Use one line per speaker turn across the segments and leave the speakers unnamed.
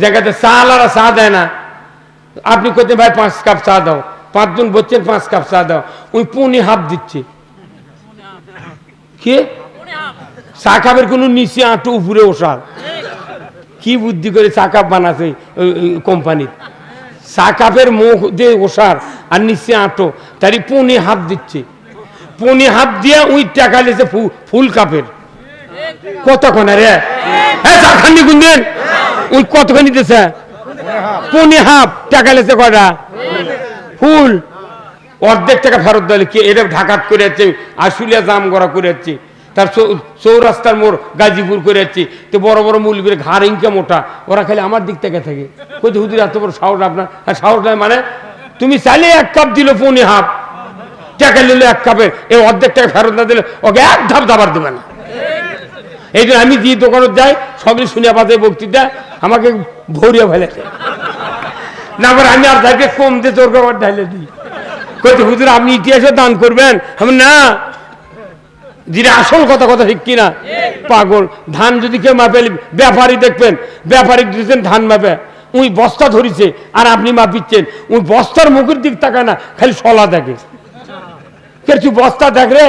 জায়গাতে চা আলারা চা দেয় না। আপনি করতে ভাই পাঁচ কাপ চা দাও। পাঁচজন বলছেন পাঁচ কাপ চা দাও। ওই পুনি হাফ দিচ্ছে। কি? চা কাপের কোনো নিচে আঁটু, উপরে ওষার। কি বুদ্ধি করে চা কাপ বানাছে কোম্পানির চা কাপের মুখ দিয়ে ওষার আর নিচে আঁটো। তারই পুনি হাফ দিচ্ছে। পুনি হাফ দিয়ে ওই টাকা লেছে ফুল কাপের। কতক্ষণ রে? হ্যাঁ চা খাননি গুনদিন ওই কতক্ষণ দিতেছে? পুনি হাফ। টাকা লেছে কয়টা? ফুল। অর্ধেক টাকা ফেরত দিলে। কি এটা ঢাকাত করে যাচ্ছে আশুলিয়া জাম গড়া করে যাচ্ছে তার চৌরাস্তার মোড় গাজীপুর করে যাচ্ছে তো বড় বড় মূল করে ঘাড় ইনকা মোটা। ওরা খালি আমার দিক থেকে থাকে। কই হুদির এত বড় সাহস আপনার? আর সাহস নয় মানে? তুমি চাইলে এক কাপ দিল পৌনে হাফ। টাকা নিলে এক কাপে। এই অর্ধেক টাকা ফেরত না দিলে ওকে এক ধাপ দাবার দেবে না। এই আমি যে দোকানত যাই, সবই শুনে পাতে বক্তৃতা, আমাকে ভরিয়া ফেলেছে না, আবার আমি আর তাকে কম দিয়ে তোর খাবার ঢাইলে দিই। কইতে হুজুর, আপনি ইতিহাসে দান করবেন? আমি, না। যেটা আসল কথা কথা ঠিক কিনা? পাগল। ধান যদি কেউ মাপে, ব্যাপারী দেখবেন, ব্যাপারী দিচ্ছেন ধান মাপে। উই বস্তা ধরিছে, আর আপনি মাপিচ্ছেন। উই বস্তার মুখের দিক তাকায় না, খালি সলা দেখে। কে তুই বস্তা দেখ রে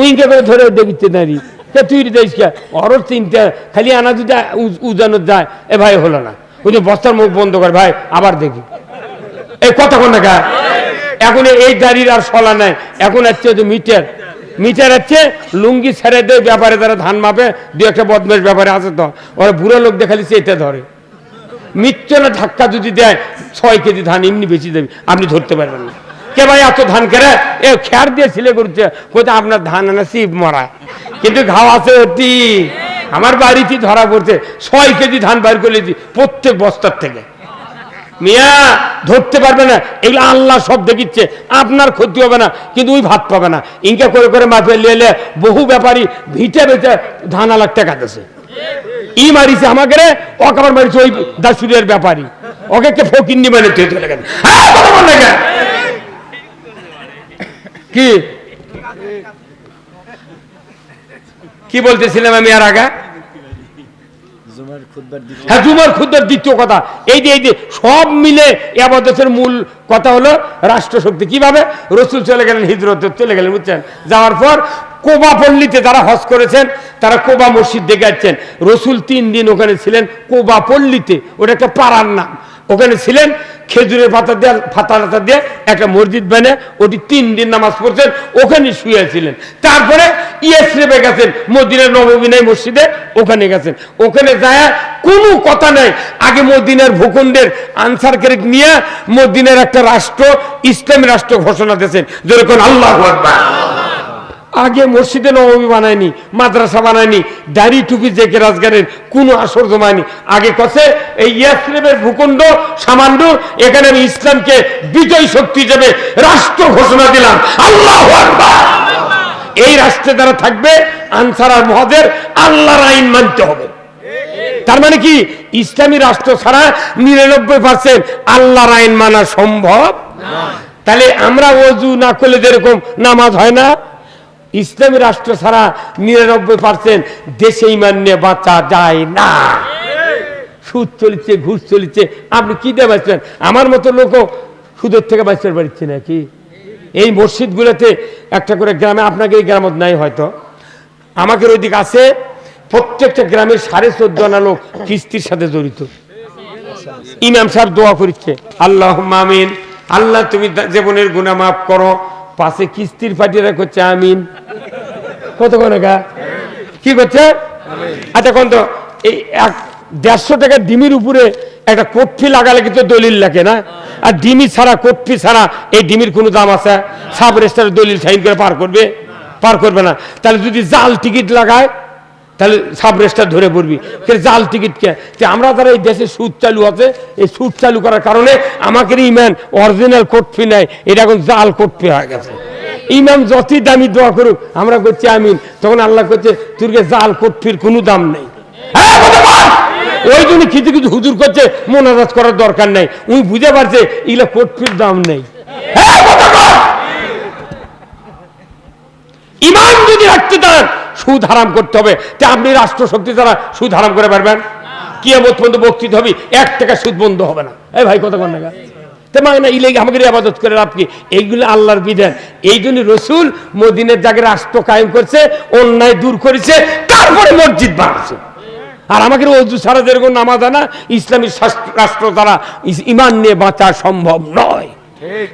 উইকে করে ধরে দেখিতে নারী। কে তুই দেখিস কে? অর তিনটা, খালি আনা যদি উজানো যায়। এ ভাই, হলো না। ওই যে বস্তার মুখ বন্ধ কর ভাই, আবার দেখি। এই কতক্ষণ দেখা এখন এই দাড়ির আর সলা নাই। এখন হচ্ছে যে মিটার। মিটার হচ্ছে লুঙ্গি ছেড়ে দেয় ব্যাপারে তারা ধান মাপে, দু একটা বদমেশ ব্যাপারে আছে তো। ওরা বুড়ো লোক দেখালি এটা ধরে। মিথ্যে না, ধাক্কা যদি দেয়, ছয় কেজি ধান এমনি বেশি দেবে। আপনি ধরতে পারবেন না। কে ভাই, এত ধান কেড়ে? এ খেয়ার দিয়ে ছিলে করছে। কোথায় আপনার ধান আনা শিব মরা কিন্তু ঘাও আছে অতি আমার বাড়িতে ধরা পড়ছে। ছয় কেজি ধান বাইর করে দিই প্রত্যেক বস্তার থেকে। মিয়া ধরতে পারবে না। এগুলো আল্লাহ সব দেখিচ্ছে। আপনার ক্ষতি হবে না কিন্তু ওই ভাত পাবে না। ইনকা করে করে মাপে লেলে বহু ব্যাপারী ভিটে বেচে ধান আলাখ টাকা দিছে ই মারিছে আমাকে রে ওকে আবার মারিছে ওই দাসুরের ব্যাপারী। ওকে কে ফকিন্নি মানে তুই চলে গেছে হ্যাঁ, কথা বল না কেন? কি? কি বলতেছিলাম আমি আর আগে? হ্যাঁ জুমার খুদ্দের দ্বিতীয় কথা। এই যে এই যে সব মিলে আবাদতের মূল কথা হলো রাষ্ট্রশক্তি। কীভাবে? রসুল চলে গেলেন হিজরতে চলে গেলেন বুঝছেন? যাওয়ার পর কোবা পল্লীতে যারা হজ করেছেন তারা কোবা মসজিদ দেখে যাচ্ছেন রসুল তিন দিন ওখানে ছিলেন কোবা পল্লীতে। ওটা একটা পাড়ার নাম। ওখানে ছিলেন খেজুরের পাতা দিয়ে ফাতা টাতা দিয়ে একটা মসজিদ বানে ওটি তিন দিন নামাজ পড়ছেন, ওখানে শুয়েছিলেন। তারপরে ইয়েসরেবে গেছেন, মদিনার নববিনয় মসজিদে ওখানে গেছেন। ওখানে যায়, কোনো কথা নেই। আগে মদিনার ভূখণ্ডের আনসারকে নিয়ে মদিনার একটা রাষ্ট্র, ইসলামী রাষ্ট্র ঘোষণা দিয়েছেন। যেরকম আল্লাহ আকবার। আগে মসজিদে নবমী বানায়নি, মাদ্রাসা বানায়নি, দাড়ি টুপি জেকে রাজগারের কোনো আসর জমায়নি। আগে কছে এই ইয়াসরিবের ভূখণ্ড সামান্য এখানে আমি ইসলামকে বিজয় শক্তি হিসেবে রাষ্ট্র ঘোষণা দিলাম। আল্লাহ এই রাষ্ট্রে যারা থাকবে, আনসার আর মহাদের, আল্লাহর আইন মানতে হবে। তার মানে কি? ইসলামী রাষ্ট্র ছাড়া নিরানব্বই পার্সেন্ট আল্লাহর আইন মানা সম্ভব? তাহলে আমরা অজু না করলে যেরকম নামাজ হয় না? ইসলামী রাষ্ট্র ছাড়া নিরানব্বই পার্সেন্ট দেশে ইমান নিয়ে বাঁচা যায় না। সুদ চলিচ্ছে ঘুষ চলিচ্ছে আপনি কি দিয়ে বাঁচবেন? আমার মতো লোকও সুদের থেকে বাঁচতে পারছে নাকি? এই মসজিদগুলোতে একটা করে গ্রামে, আপনাকে এই গ্রামত নাই হয়তো। আমাকে ওই দিক আছে, প্রত্যেকটা গ্রামের সাড়ে চোদ্দ আনা লোক কিস্তির সাথে জড়িত। ইমাম সাহেব দোয়া করছে আল্লাহ মামিন আল্লাহ তুমি জীবনের গুণা মাফ করো পাশে কিস্তির পাটিরা করছে আমিন। কত গা কি করছে? আচ্ছা কোন তো এই এক দেড়শো টাকা ডিমির উপরে একটা কটফি লাগালে কিন্তু দলিল লাগে না? আর ডিমি ছাড়া কটফি ছাড়া এই ডিমির কোনো দাম আছে? সাব রেস্টারের দলিল সাইন করে পার করবে? পার করবে না। তাহলে যদি জাল টিকিট লাগায় তাহলে সাব রেস্টার ধরে পড়বি। জাল টিকিট কে? আমরা যারা এই দেশে সুদ চালু আছে এই সুদ চালু করার কারণে আমাকে ইমান অরিজিনাল কোটফি নাই। এটা এখন জাল কোটফি হয়ে গেছে। ইমাম যতই দামি দোয়া করুক আমরা করছি আমিন। তখন আল্লাহ করছে তোরকে জাল কোটফির কোনো দাম নেই। হ্যাঁ! ওই জন্য কিছু কিছু হুজুর করছে মোনাজাত করার দরকার নাই। উনি বুঝে পারছে এগুলো কোটফির দাম নেই। হ্যাঁ, ইমান যদি রাখতে চান সুদ হারাম করতে হবে। তা আপনি রাষ্ট্রশক্তি দ্বারা সুদ হারাম করে পারবেন কিয়ামত পর্যন্ত বক্তৃতা হবে এক টাকা সুদ বন্ধ হবে না। এই ভাই কন মানে না ইলে আমাকে আবাদত করে লাভ কি? এইগুলো আল্লাহর বিধান। এই জন্য রসুল মদিনের জায়গায় রাষ্ট্র কায়েম করছে অন্যায় দূর করেছে তারপরে মসজিদ বানাচ্ছে। আর আমাকে অজু ছাড়া যেরকম নামাজ আনা ইসলামী রাষ্ট্র দ্বারা ইমান নিয়ে বাঁচা সম্ভব নয়।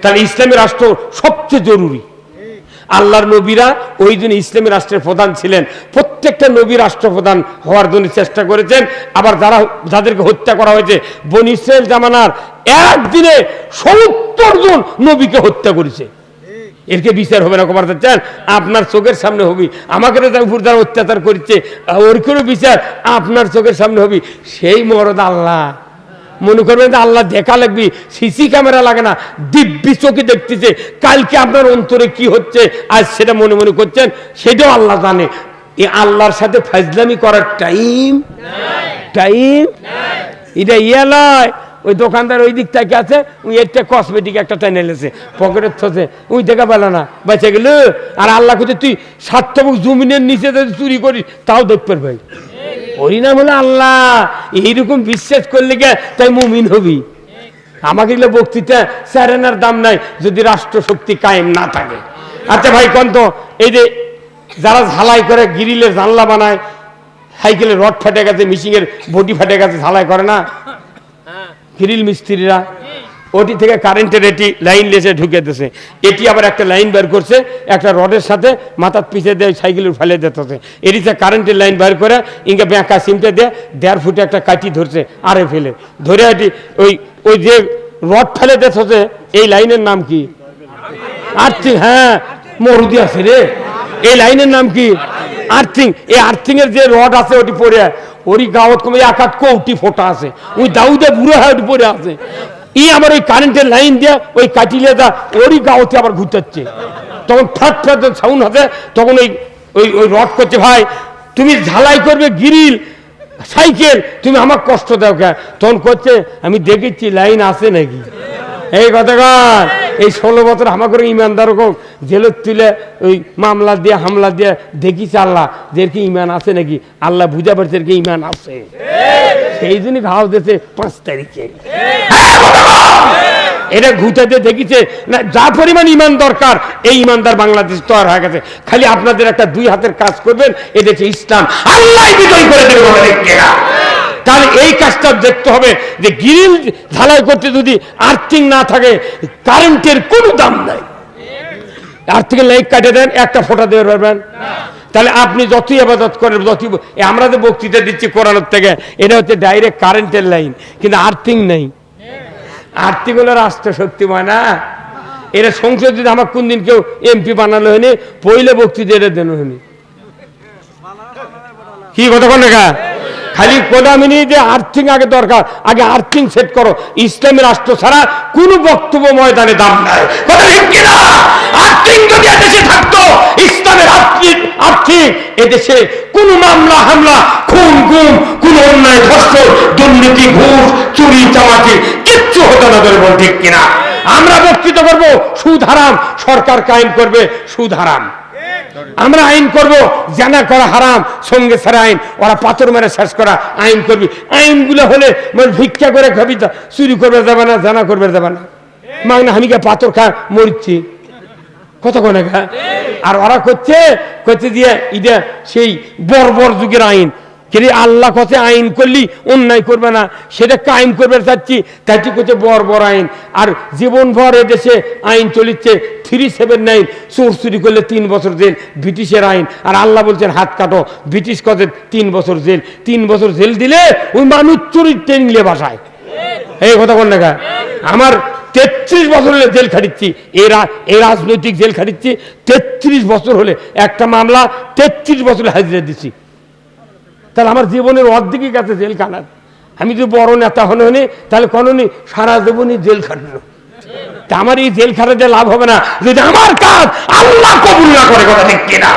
তাহলে ইসলামী রাষ্ট্র সবচেয়ে জরুরি। আল্লাহর নবীরা ওই জন্য ইসলামী রাষ্ট্রের প্রধান ছিলেন। প্রত্যেকটা নবী রাষ্ট্রপ্রধান হওয়ার জন্য চেষ্টা করেছেন। আবার যারা যাদেরকে হত্যা করা হয়েছে, বন ইসরায়েল জামানার একদিনে সত্তর জন নবীকে হত্যা করেছে। এরকে বিচার হবে না কমার চান? আপনার চোখের সামনে হবি। আমাকে উপর দ্বারা অত্যাচার করছে। ওর কোনো বিচার আপনার চোখের সামনে হবি। সেই মরদ আল্লাহ। মনে করবেন যে আল্লাহ দেখা লাগবি, সিসি ক্যামেরা লাগে না, দিব্যি চোখে দেখতেছে। কালকে আপনার অন্তরে কি হচ্ছে, আজ সেটা মনে মনে করছেন, সেটাও আল্লাহ জানে। এ আল্লাহর সাথে ফাজলামি করার টাইম টাইম এটা ইয়ে নয় ওই দোকানদার ওই দিক থেকে আছে ওই একটা কসমেটিক একটা টেনে এলেছে পকেটের থসে ওই দেখা পেল না, বেঁচে গেল। আর আল্লাহ কোথায় তুই সার্থক জমিনের নিচে যদি চুরি করিস, তাও দেখতে ভাই পরিণাম হলো আল্লাহ। এইরকম বিশ্বাস করলে গে তাই মুমিন হবি। আমাকে এগুলো বক্তৃতা স্যারেনার দাম নাই যদি রাষ্ট্রশক্তি কায়েম না থাকে। আচ্ছা ভাই কন্ত এই যে যারা ঝালাই করে গিরিলের জানলা বানায় সাইকেলের রড ফেটে গেছে মিশিংয়ের বটি ফেটে গেছে ঝালাই করে না? গিরিল মিস্ত্রিরা? ওটি থেকে কারেন্টের এটি লাইন লেসে ঢুকে দিয়েছে এটি আবার একটা লাইন বের করছে, একটা রডের সাথে মাথার পিছে দিয়ে সাইকেলের ফেলে দিতেছে। এটিতে কারেন্টের লাইন বের করে ইঙ্গে ব্যাঁকা সিমটে দিয়ে দেড় ফুটে একটা কাটি ধরছে আরে ফেলে ধরে এটি ওই ওই যে রড ফেলে দিতেছে, এই লাইনের নাম কি? আর্থিং হ্যাঁ মরুদি আছে রে। এই লাইনের নাম কি? আর্থিং। এই আর্থিং এর যে রড আছে ওটি পড়ে ওরই গাঁৱত কমে এক কৌটি ফোটা আছে। ওই দাউদে বুড়ো হয় ওটি পড়ে আছে। ই আমার ওই কারেন্টের লাইন দিয়ে ওই কাটিলে দা, ওরই গাঁৱতে আবার ঘুরতেছে। তখন ফাট ফাট সাউন্ড হবে, তখন ওই ওই ওই রড করছে, ভাই, তুমি ঝালাই করবে গিরিল সাইকেল তুমি আমার কষ্ট দাও কে তখন করছে, আমি দেখেছি লাইন আছে নাকি? এই কথা কথাকার এই ষোলো বছর আমাকে ইমানদার হোক, জেলত তুলে ওই মামলা দিয়ে, হামলা দিয়ে দেখিস আল্লাহ যে কি ইমান আছে নাকি? আল্লাহ বুঝা পারছে কি ইমান আছে। সেই জন্যই ঘাও দিয়েছে পাঁচ তারিখে। এটা ঘুটাতে দেখিছে, না, যা পরিমাণ ইমান দরকার, এই ইমানদার বাংলাদেশ তৈরি হয়ে গেছে। খালি আপনাদের একটা দুই হাতের কাজ করবেন হচ্ছে ইসলাম। আল্লাহ বিজয় করে দেবে তাহলে এই কাজটা দেখতে হবে যে গ্রিল ঢালাই করতে যদি আর্থিং না থাকে, কারেন্টের কোনো দাম নাই। আর্থিং লাইট কাটে দেন, একটা ফোটা দিতে পারবেন। তাহলে আপনি যতই আবাদত করেন, যতই আমরা তো বক্তৃতা দিচ্ছি কোরআনের থেকে। এটা হচ্ছে ডাইরেক্ট কারেন্টের লাইন কিন্তু আর্থিং নেই। আর্থিং হলো রাষ্ট্র হয় না? এরা সংসদ যদি আমার কোন দিন কেউ এমপি বানালো হয়নি পইলে বক্তৃতা এটা দেন হয়নি। কি কথা কোন খালি কোদামিনি যে আর্থিং আগে দরকার, আগে আর্থিং সেট করো। ইসলামী রাষ্ট্র ছাড়া কোন বক্তব্য ময়দানে দাম নাই। আর্থিং যদি থাকতো ইসলামের আর্থিক আর্থিক, এদেশে কোন মামলা, হামলা, খুন, গুম, কোন অন্যায়, ধর্ষণ, দুর্নীতি, ঘুষ, চুরি, চামাচি, কিচ্ছু হতো না ধরে বল ঠিক কিনা? আমরা বক্তৃতা করব, সুদ হারাম, সরকার কায়েম করবে, সুদ হারাম। আমরা আইন করব, জানা করা হারাম, সঙ্গে ছাড়া আইন। ওরা পাথর মেরে শেষ করা আইন করবি। আইনগুলো হলে মানে ভিক্ষা করে খাবি চুরি করবে যাবে না, জানা করবে যাবে না। মাগনা আমি কে পাথর খা মরিচ্ছি কত আর ওরা করছে করছে দিয়ে এটা সেই বর্বর যুগের আইন। কিন্তু আল্লাহ কথা আইন করলি, অন্যায় করবে না। সেটা কায়েম করবে চাচ্ছি তাই করছে বর বড় আইন। আর জীবন ভর দেশে আইন চলিচ্ছে থ্রি সেভেন নাইন চোর চুরি করলে তিন বছর জেল, ব্রিটিশের আইন। আর আল্লাহ বলছেন, হাত কাটো, ব্রিটিশ কথা তিন বছর জেল। তিন বছর জেল দিলে ওই মানুষ চুরির টেনলে বাসায়। এই কথা বল না আমার তেত্রিশ বছর হলে জেল খাটিচ্ছি এই রা- এই রাজনৈতিক জেল খাটিচ্ছি, তেত্রিশ বছর হলে একটা মামলা, তেত্রিশ বছর হাজিরা দিচ্ছি। তাহলে আমার জীবনের অর্ধেকই গেছে জেল খানার আমি যদি বড় নেতা হনে হনে তাহলে কোনো নি সারা জীবনই জেল খাটলো আমার এই জেল খাটাতে লাভ হবে না। যদি আমার কাজ আল্লাহ কবুল না করে, কথা ঠিক কিনা?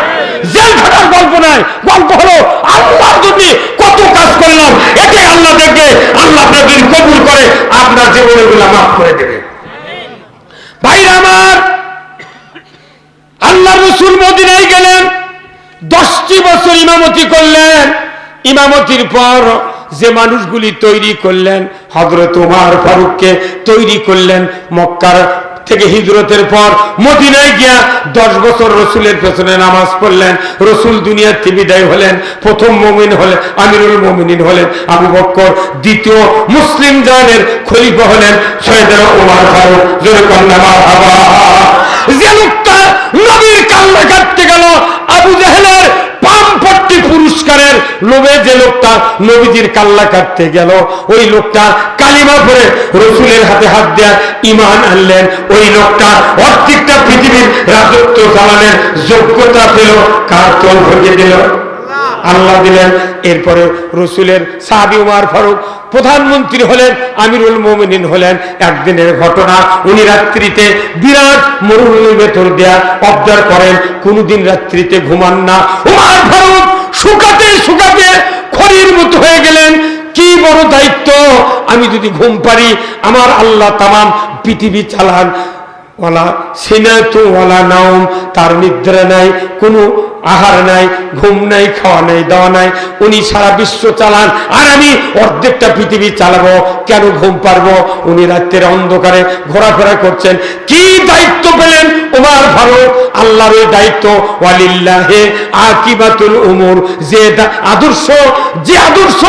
জেল খাটার গল্প নয় গল্প হলো আল্লাহর জন্য কত কাজ করলাম এটাই আল্লাহ দেখবে আল্লাহ আপনার যদি কবুল করে, আপনার জীবনেরগুলা মাফ করে দেবে। ভাইরা আমার, আল্লাহ রসুল মদিনায় গেলেন, দশটি বছর ইমামতি করলেন। ইমামতির পর যে মানুষগুলি তৈরি করলেন হজরত উমার ফারুককে তৈরি করলেন মক্কার থেকে হিজরতের পর মদিনায় গিয়া দশ বছর রসুলের পেছনে নামাজ পড়লেন, রসুল দুনিয়ার বিদায় হলেন, প্রথম মমিন হলেন আমিরুল মমিনিন হলেন, আবু বক্কর দ্বিতীয় মুসলিম জানের খলিফা হলেন সৈয়দরা উমার ফারুক। যে লোকটা নবীর কান্না কাটতে গেল, আবু পামপট্টি পুরস্কারের লোভে যে লোকটা নবীজির কাল্লা কাটতে গেল, ওই লোকটা কালিমা পরে রসুলের হাতে হাত দেয়া ইমান আনলেন, ওই লোকটা অর্ধেকটা পৃথিবীর রাজত্ব চালানোর যোগ্যতা পেল কার তোল ভেঙে দিল। আল্লাহ দিলেন, এরপরে রসুলের সাহাবি উমার ফারুক প্রধানমন্ত্রী হলেন, আমিরুল মোমিনিন হলেন। একদিনের ঘটনা, উনি রাত্রিতে বিরাট মরুভূমির ভেতর দেয়া অবদার করেন, কোনোদিন রাত্রিতে ঘুমান না। উমার ফারুক শুকাতে শুকাতে খড়ির মতো হয়ে গেলেন। কি বড় দায়িত্ব? আমি যদি ঘুম পারি আমার আল্লাহ তামাম পৃথিবী চালান। ওয়ালা সিনাতু ওয়ালা তার নিদ্রা নাই, কোনো আহার নাই, ঘুম নাই, খাওয়া নাই, দাওয়া নাই। উনি সারা বিশ্ব চালান, আর আমি অর্ধেকটা পৃথিবী চালাবো, কেন ঘুম পারব উনি রাত্রের অন্ধকারে ঘোরাফেরা করছেন। কি দায়িত্ব পেলেন উমার ফারুক? আল্লাহর ওই দায়িত্ব, ওয়ালিল্লাহে আকিবাতুল উমর। যে আদর্শ যে আদর্শ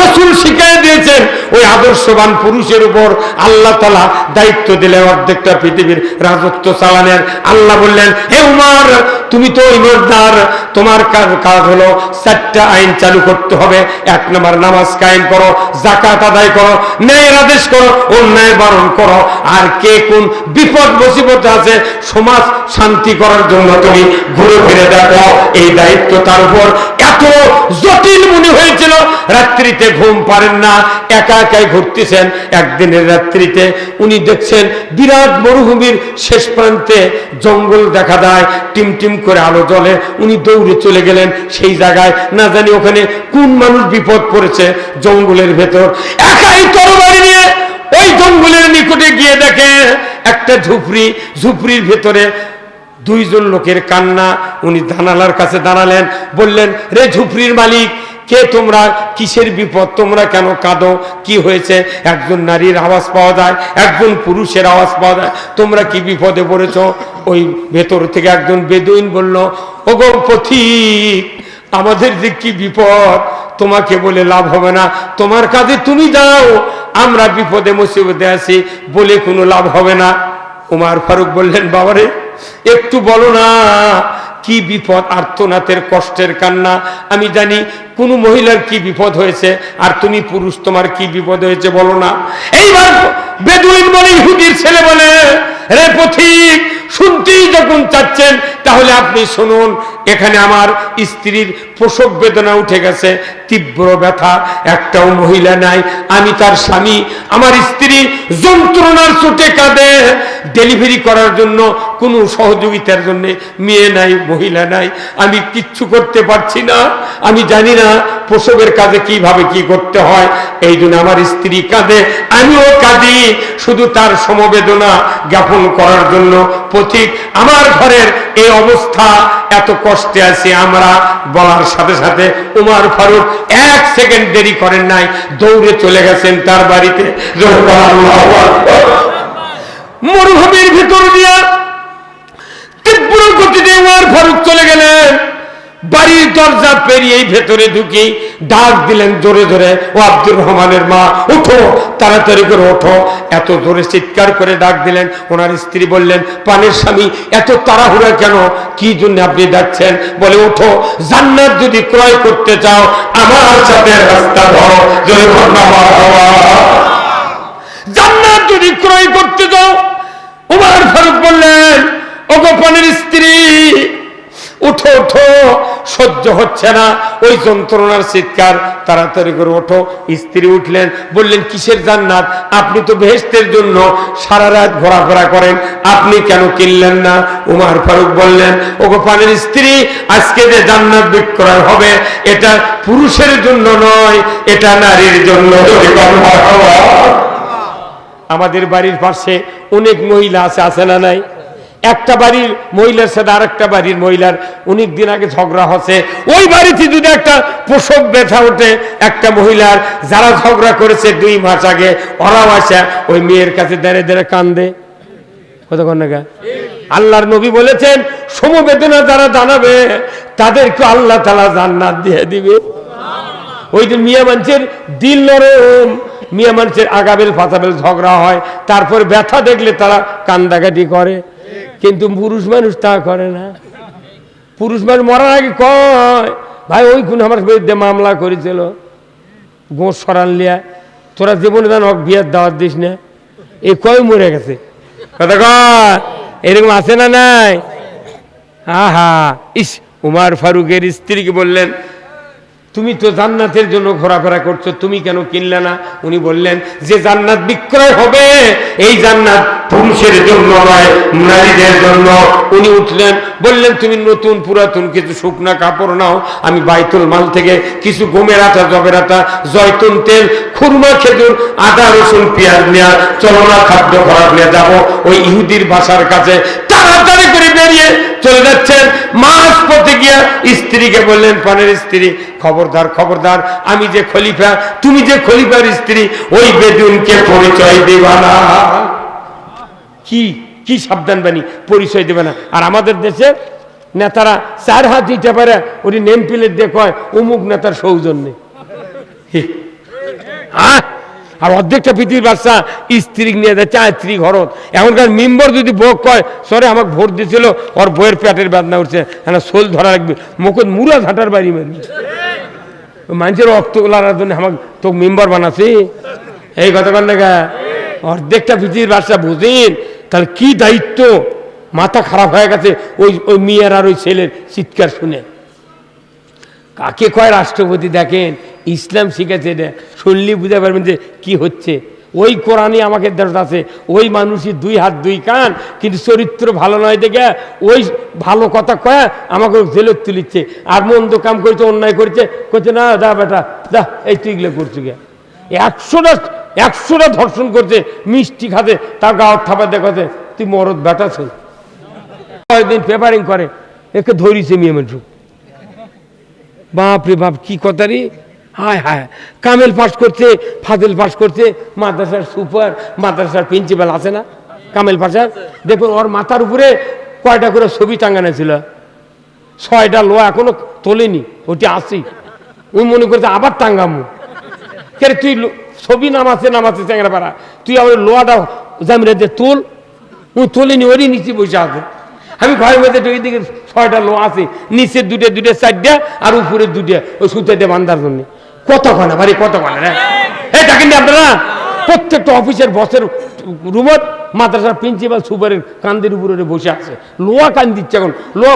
রসুল শিখিয়ে দিয়েছেন, ওই আদর্শবান পুরুষের উপর আল্লাহ তালা দায়িত্ব দিলে অর্ধেকটা পৃথিবীর রাজত্ব চালানের। আল্লাহ বললেন হে উমার তুমি তো ইমানদার। তোমার কাজ হলো চারটা আইন চালু করতে হবে। এক নম্বর নামাজ কায়েম করো জাকাত আদায় করো, ন্যায়ের আদেশ করো, অন্যায় বারণ করো। আর কে কোন বিপদ মুসিবতে আছে, সমাজ শান্তি করার জন্য তুমি ঘুরে ফিরে দেখো। এই দায়িত্ব তার উপর। এত জটিল মনে হয়েছিল রাত্রিতে ঘুম পারেন না, একা একাই ঘুরতেছেন। একদিনের রাত্রিতে উনি দেখছেন বিরাট মরুভূমির শেষ প্রান্তে জঙ্গল দেখা দেয় টিম টিম করে আলো জ্বলে। উনি দৌড়ে চলে গেলেন সেই জায়গায়। না জানি ওখানে কোন মানুষ বিপদ পড়েছে জঙ্গলের ভেতর। একাই তরবারি নিয়ে ওই জঙ্গলের নিকটে গিয়ে দেখে একটা ঝুপড়ি, ঝুপড়ির ভেতরে দুইজন লোকের কান্না। উনি জানালার কাছে দাঁড়ালেন, বললেন, রে ঝুপড়ির মালিক কে তোমরা, কিসের বিপদ, তোমরা কেন কাঁদো? কি হয়েছে? একজন নারীর আওয়াজ পাওয়া যায়, একজন পুরুষের আওয়াজ পাওয়া যায়। তোমরা কি বিপদে পড়েছ? ওই ভেতর থেকে একজন বেদুইন বলল, ওগো পথিক, আমাদের যে কি বিপদ? তোমাকে বলে লাভ হবে না। তোমার কাজে তুমি যাও, আমরা বিপদে মুসিবতে আছি, বলে কোনো লাভ হবে না। উমার ফারুক বললেন, বাবারে, একটু বলো না কি বিপদ আর্তনাথের কষ্টের কান্না? আমি জানি কোন মহিলার কি বিপদ হয়েছে, আর তুমি পুরুষ, তোমার কি বিপদ হয়েছে বলো না। এইবার বেদুইন বলে ইহুদির ছেলে বলে, রে পথিক, শুনতেই যখন চাচ্ছেন, তাহলে আপনি শুনুন, এখানে আমার স্ত্রীর প্রসব বেদনা উঠে গেছে, তীব্র ব্যথা, একটাও মহিলা নাই, আমি তার স্বামী, আমার স্ত্রী যন্ত্রণার চোটে কাঁদে ডেলিভারি করার জন্য কোনো সহযোগিতার জন্য মেয়ে নাই, মহিলা নাই। আমি কিচ্ছু করতে পারছি না। আমি জানি না প্রসবের কাজে কীভাবে কি করতে হয়। এই জন্য আমার স্ত্রী কাঁদে, আমিও কাঁদি। শুধু তার সমবেদনা জ্ঞাপন করার জন্য পথিক, আমার ঘরের এই অবস্থা, এত কষ্টে আছি আমরা, বলার সাথে সাথে উমার ফারুক এক সেকেন্ড দেরি করেন নাই, দৌড়ে চলে গেছেন তার বাড়িতে জোরে বলো আল্লাহু আকবার। মরুভূমির ভিতর দিয়া তীব্র গতিতে উমার ফারুক চলে গেলেন। বাড়ির দরজা পেরিয়ে ভেতরে ঢুকি ডাক দিলেন জোরে জোরে, ও আব্দুর রহমানের মা, উঠো, তাড়াতাড়ি করে ওঠো। এত জোরে চিৎকার করে ডাক দিলেন। ওনার স্ত্রী বললেন, পানের স্বামী, এত তাড়াহুড়া কেন? কি জন্য আপনি ডাকছেন? বলে ওঠো জান্নাত যদি ক্রয় করতে চাও, আমার সাথে রাস্তা ধরো। জোরে জান্নাত যদি ক্রয় করতে যাও উমার ফারুক বললেন ও গোপনের স্ত্রী, উঠো উঠো, সহ্য হচ্ছে না। ওই যন্ত্রণার চিৎকার, তাড়াতাড়ি করে ওঠো। স্ত্রী উঠলেন, বললেন, কিসের জান্নাত? আপনি তো বেহেস্তের জন্য সারা রাত ঘোরাফেরা করেন। আপনি কেন কিনলেন না? উমার ফারুক বললেন ও গোপালের স্ত্রী, আজকে যে জান্নাত বিক্রয় হবে, এটা পুরুষের জন্য নয়, এটা নারীর জন্য। আমাদের বাড়ির পাশে অনেক মহিলা আছে আছে না নাই? একটা বাড়ির মহিলার সাথে আরেকটা বাড়ির মহিলার অনেক দিন আগে ঝগড়া হচ্ছে। ওই বাড়িতে যদি একটা প্রসব ব্যথা ওঠে, একটা মহিলার যারা ঝগড়া করেছে দুই মাস আগে, ওরাও আসা, ওই মেয়ের কাছে দাঁড়িয়ে দাঁড়িয়ে কান্দে। কতক্ষণ না আল্লাহর নবী বলেছেন, সমবেদনা যারা জানাবে, তাদেরকে আল্লাহ তালা জান্নাত দিয়ে দিবে। ওই যে মিয়া মানুষের দিল নরম। মিয়া মানুষের আগাবেল ফাঁসাবেল ঝগড়া হয়, তারপর ব্যথা দেখলে তারা কান্দাকাটি করে। কিন্তু পুরুষ মানুষ তা করে না। পুরুষ মানুষ মরার আগে কয়, ভাই, ওই কোন আমার বিরুদ্ধে মামলা করেছিল। গোস সরান লিয়া। তোরা জীবনে দান হক বিয়ার দাওয়াত দিস না। এই কয় মরে গেছে? কথা কয়, এরকম আছে না নাই? আহা, ইস, উমার ফারুকের স্ত্রীকে বললেন তুমি তো জান্নাতের জন্য ঘোরাফেরা করছ, তুমি কেন কিনলে না? উনি বললেন, যে জান্নাত বিক্রয় হবে, এই জান্নাত পুরুষের জন্য নয়, নারীদের জন্য। উনি উঠলেন, বললেন, তুমি নতুন পুরাতন কিছু শুকনা কাপড় নাও, আমি বাইতুল মাল থেকে কিছু গমের আটা, জবের আটা, জয়তুন তেল, খুরমা, খেজুর, আদা, রসুন, পেঁয়াজ নেওয়া চলনা খাদ্য খরাক নিয়ে যাব। ওই ইহুদির বাসার কাছে তাড়াতাড়ি করে বেরিয়ে চলে যাচ্ছেন। মাস পথে গিয়া স্ত্রীকে বললেন, পানের স্ত্রী, খবরদার খবরদার, আমি যে খলিফা, তুমি যে খলিফার স্ত্রী, ওই বেদুনকে পরিচয় দেবা না। কি কি সাবধান বাণী পরিচয় দেবে না। আর আমাদের দেশে নেতারা চার হাত দিতে পারে ওই নেম দিয়ে কয়, অমুক নেতার সৌজন্যে। হ্যাঁ আর অর্ধেকটা পৃথিবীর বাচ্চা স্ত্রী নিয়ে যায়, চায় স্ত্রী ঘরত। এখনকার মেম্বার যদি ভোগ কয় সরে আমাকে ভোট দিয়েছিল, ওর বইয়ের পেটের বেদনা উঠছে হ্যাঁ সোল ধরা রাখবে মুখত মুরা ঝাঁটার বাড়ি মারবি। মানুষের রক্ত লাগার জন্য আমাকে তো মেম্বার বানাছি। এই কথা বল না অর্ধেকটা পৃথিবীর বাচ্চা বুঝেন, তাহলে কি দায়িত্ব? মাথা খারাপ হয়ে গেছে, ওই ওই মেয়ের আর ওই ছেলের চিৎকার শুনে। কাকে কয় রাষ্ট্রপতি দেখেন ইসলাম শিখেছে এটা। শুনলে বুঝতে পারবেন যে কি হচ্ছে। ওই কোরআনই আমাকে দেশত আছে। ওই মানুষই দুই হাত, দুই কান, কিন্তু চরিত্র ভালো নয় দেখে, ওই ভালো কথা কয়া আমাকে জেলে তুলিচ্ছে। আর মন্দ কাম করেছে, অন্যায় করেছে করছে না দা বেটা দা এই তুই এগুলো করছ গে। একশোটা একশোটা ধর্ষণ করছে, মিষ্টি খাতে তার গাওয়ার থাপা দেখাতে তুই মরদ বেটা ছিল। কয়েকদিন পেপারিং করে, একে ধরিছে মেয়ে মানুষ। বাপ রে বাপ, কি কথা রে হায় হায়, কামেল পাস করছে, ফাজেল পাস করছে, মাদ্রাসার সুপার, মাদ্রাসার প্রিন্সিপাল আছে না? কামেল পাশার দেখুন ওর মাথার উপরে কয়টা করে ছবি টাঙানো ছিল। ছয়টা লো এখনও তোলেনি, ওটি আসি ওই মনে করছে আবার টাঙ্গামু কে তুই ছবি নামাচ্ছে নামাচ্ছে চ্যাংরা পাড়া। তুই আবার লোয়াটা জামিরে দিয়ে তোল। ওই তোলেনি, ওরই নিচে বসে আছে। আমি ঘরের মধ্যে ওই দিকে ছয়টা লো আছে, নিচে দুটো দুটো চারটা আর উপরে দুটো ওই সুতাতে বান্ধার জন্য। কত খানা বাড়ি কত খানা রে এই দেখেন আপনারা, প্রত্যেকটা অফিসের বসের রুমত মাদ্রাসার প্রিন্সিপাল সুপারের কান্দির উপরে বসে আছে। লোয়া কান্দিচ্ছে এখন, লোয়া